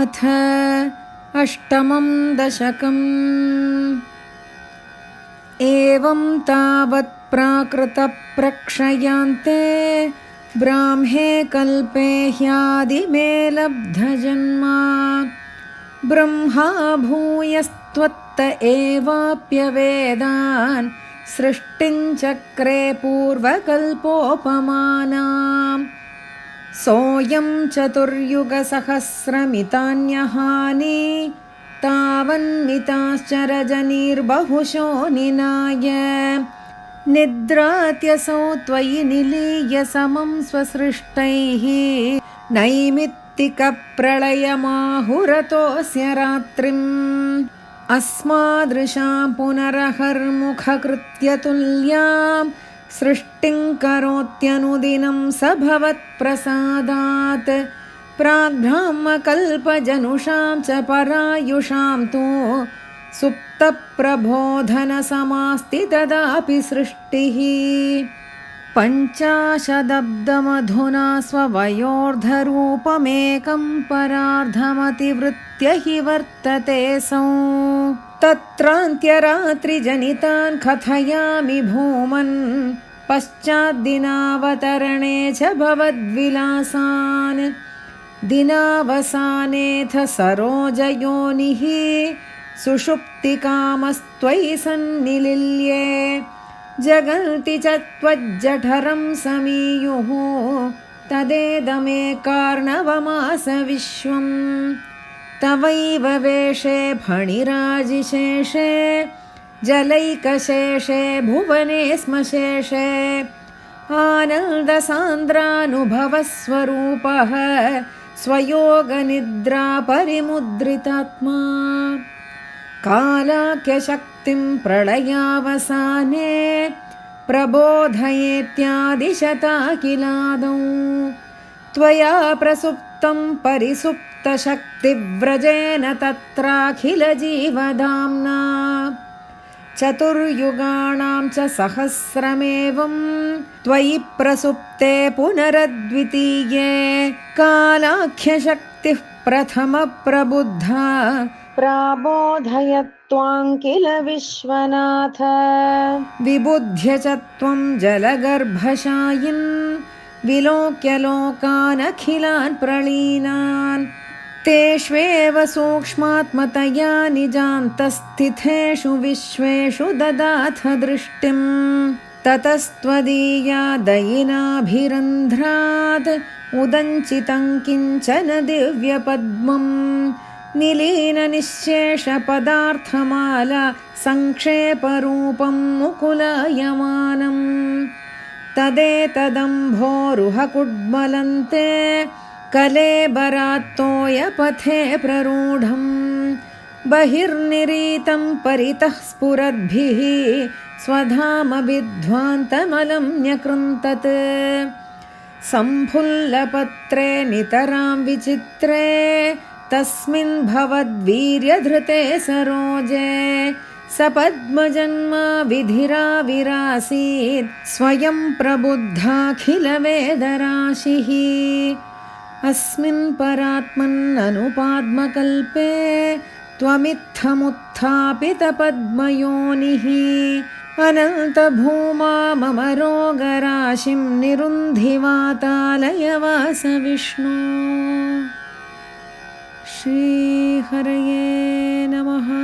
अथ अष्टमं दशकम्। एवं तावत् प्राकृतप्रक्षयान्ते ब्राह्मे कल्पे ह्यादिमे लब्धजन्मा ब्रह्मा भूयस्त्वत्त एवाप्यवेदान् सृष्टिञ्चक्रे पूर्वकल्पोपमानाम् सोऽयं चतुर्युगसहस्रमितान्यहानि तावन्मिताश्चरजनीर्बहुशो निनाय। निद्रात्यसौ त्वयि निलीय समं स्वसृष्टैः नैमित्तिकप्रलयमाहुरतोऽस्य रात्रिम्। अस्मादृशां पुनरहर्मुखकृत्य तुल्याम् सृष्टिं करोत्यनुदिनं स भवत्प्रसादात्। प्राग्ब्राह्मकल्पजनुषां च परायुषां तु सुप्तप्रबोधनसमास्ति तदापि सृष्टिः। पञ्चाशदब्दमधुना स्ववयोर्धरूपमेकं परार्धमतिवृत्य हि वर्तते सौ तत्रान्त्यरात्रिजनितान् कथयामि भूमन्। पश्चाद्दिनावतरणे च भवद्विलासान्। दिनावसानेऽथ सरोजयोनिः सुषुप्तिकामस्त्वयि सन्निलिल्ये। जगन्ति च त्वज्जठरं समीयुः। तदेदमे कार्णवमास विश्वम् तवैव वेषे फणिराजिशेषे जलैकशेषे भुवने स्मशेषे आनन्दसान्द्रानुभवस्वरूपः स्वयोगनिद्रापरिमुद्रितात्मा। कालाख्यशक्तिं प्रलयावसाने प्रबोधयेत्यादिशता किलादौ त्वया प्रसुप्तं परिसुप् शक्तिव्रजेन तत्राखिलजीवधाम्ना। चतुर्युगाणां च सहस्रमेवं त्वयि प्रसुप्ते पुनरद्वितीये कालाख्यशक्तिः प्रथमप्रबुद्धा। प्राबोधय त्वां किल विश्वनाथ। विबुध्य च त्वं जलगर्भशायिन् विलोक्य लोकानखिलान् प्रलीनान् तेष्वेव सूक्ष्मात्मतया निजान्तस्थितेषु विश्वेषु ददाथ दृष्टिम् ततस्त्वदीया दयिनाभिरन्ध्रात् उदञ्चितं किञ्चन दिव्यपद्मम् निलीननिःशेषपदार्थमाला सङ्क्षेपरूपं मुकुलायमानम् तदेतदम्भोरुहकुड्मलन्ते कलेबरात्तोयपथे प्ररूढम्। बहिर्निरीतं परितः स्फुरद्भिः स्वधामविध्वान्तमलं न्यकृन्तत्। सम्फुल्लपत्रे नितरां विचित्रे तस्मिन् भवद्वीर्यधृते सरोजे सपद्मजन्मा विधिराविरासीत् स्वयं प्रबुद्धाखिलवेदराशिः। अस्मिन् परात्मन्ननुपाद्मकल्पे त्वमित्थमुत्थापितपद्मयोनिः। अनन्तभूमा मम रोगराशिं निरुन्धिवातालयवास विष्णो श्रीहरये नमः।